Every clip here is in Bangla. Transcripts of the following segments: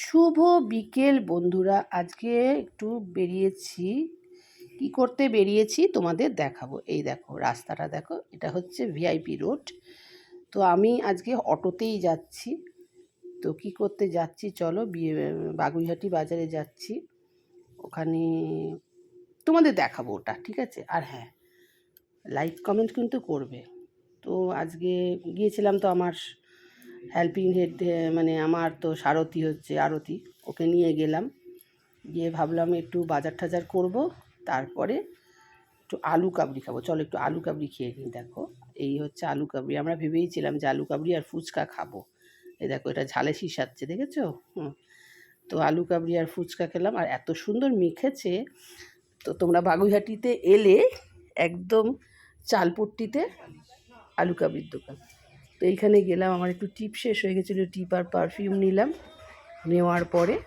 শুভ বিকেল, বন্ধুরা। আজকে একটু বেরিয়েছি। কি করতে বেরিয়েছি তোমাদের দেখাবো। এই দেখো, রাস্তাটা দেখো, এটা হচ্ছে ভিআইপি রোড। তো আমি আজকে অটোতেই যাচ্ছি। তো কি করতে যাচ্ছি, চলো বিয়ে, বাগুইহাটি বাজারে যাচ্ছি। ওখানে তোমাদের দেখাবো ওটা, ঠিক আছে? আর হ্যাঁ লাইক, কমেন্ট কিন্তু করবে। তো আজকে গিয়েছিলাম তো আমার হেল্পিং হেড মানে আমার তো সারথি হচ্ছে আরতি। ওকে নিয়ে গেলাম। গিয়ে ভাবলাম একটু বাজার টাজার করব, তারপরে একটু আলু কাবড়ি খাব। চলো একটু আলু কাবড়ি খেয়ে নিই, দেখো। এই হচ্ছে আলু কাবড়ি আমরা ভেবেইছিলাম যে আলু কাবড়ি আর ফুচকা খাব। এই দেখো, এটা ঝালে শিসাচ্ছে দেখেছ? হুম। তো আলু কাবড়ি আর ফুচকা খেলাম। আর এত সুন্দর মেখেছে। তো তোমরা বাগুইহাটিতে এলে একদম চালপট্টিতে আলু কাবড়ির দোকান। তো এইখানে গেলাম, আমার একটু টিপ শেষ হয়ে গেছিল, টিপ আর পারফিউম নিলাম। নেওয়ার পরে,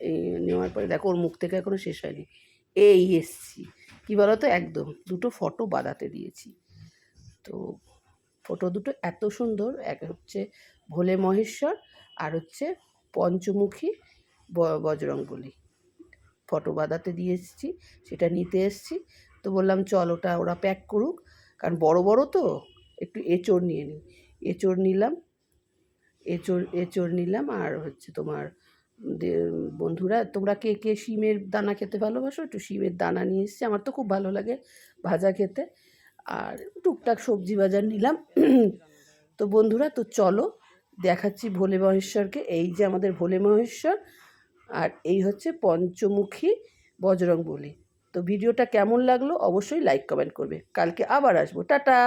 এই নেওয়ার পরে দেখো, ওর মুখ থেকে এখনও শেষ হয়নি। এই এসছি। কী বলো তো একদম দুটো ফটো বাঁধাতে দিয়েছি। তো ফটো দুটো এত সুন্দর, এক হচ্ছে ভোলে মহেশ্বর, আর হচ্ছে পঞ্চমুখী ব- বজরং বলি ফটো বাঁধাতে দিয়ে এসেছি সেটা নিতে এসেছি। তো বললাম, চল ওটা ওরা প্যাক করুক, কারণ বড় বড় তো, একটু এঁচড় নিয়ে নিই। এঁচড় নিলাম, এঁচড় এঁচড় নিলাম আর হচ্ছে তোমার বন্ধুরা, তোমরা কে কে শিমের দানা খেতে ভালোবাসো? একটু শিমের দানা নিয়ে এসেছি, আমার তো খুব ভালো লাগে ভাজা খেতে। আর টুকটাক সবজি বাজার নিলাম। তো বন্ধুরা, তো চলো দেখাচ্ছি ভোলে মহেশ্বরকে। এই যে আমাদের ভোলে মহেশ্বর, আর এই হচ্ছে পঞ্চমুখী বজরং বলি। তো ভিডিওটা কেমন লাগল? অবশ্যই লাইক কমেন্ট করবে। কালকে আবার আসব। টাটা!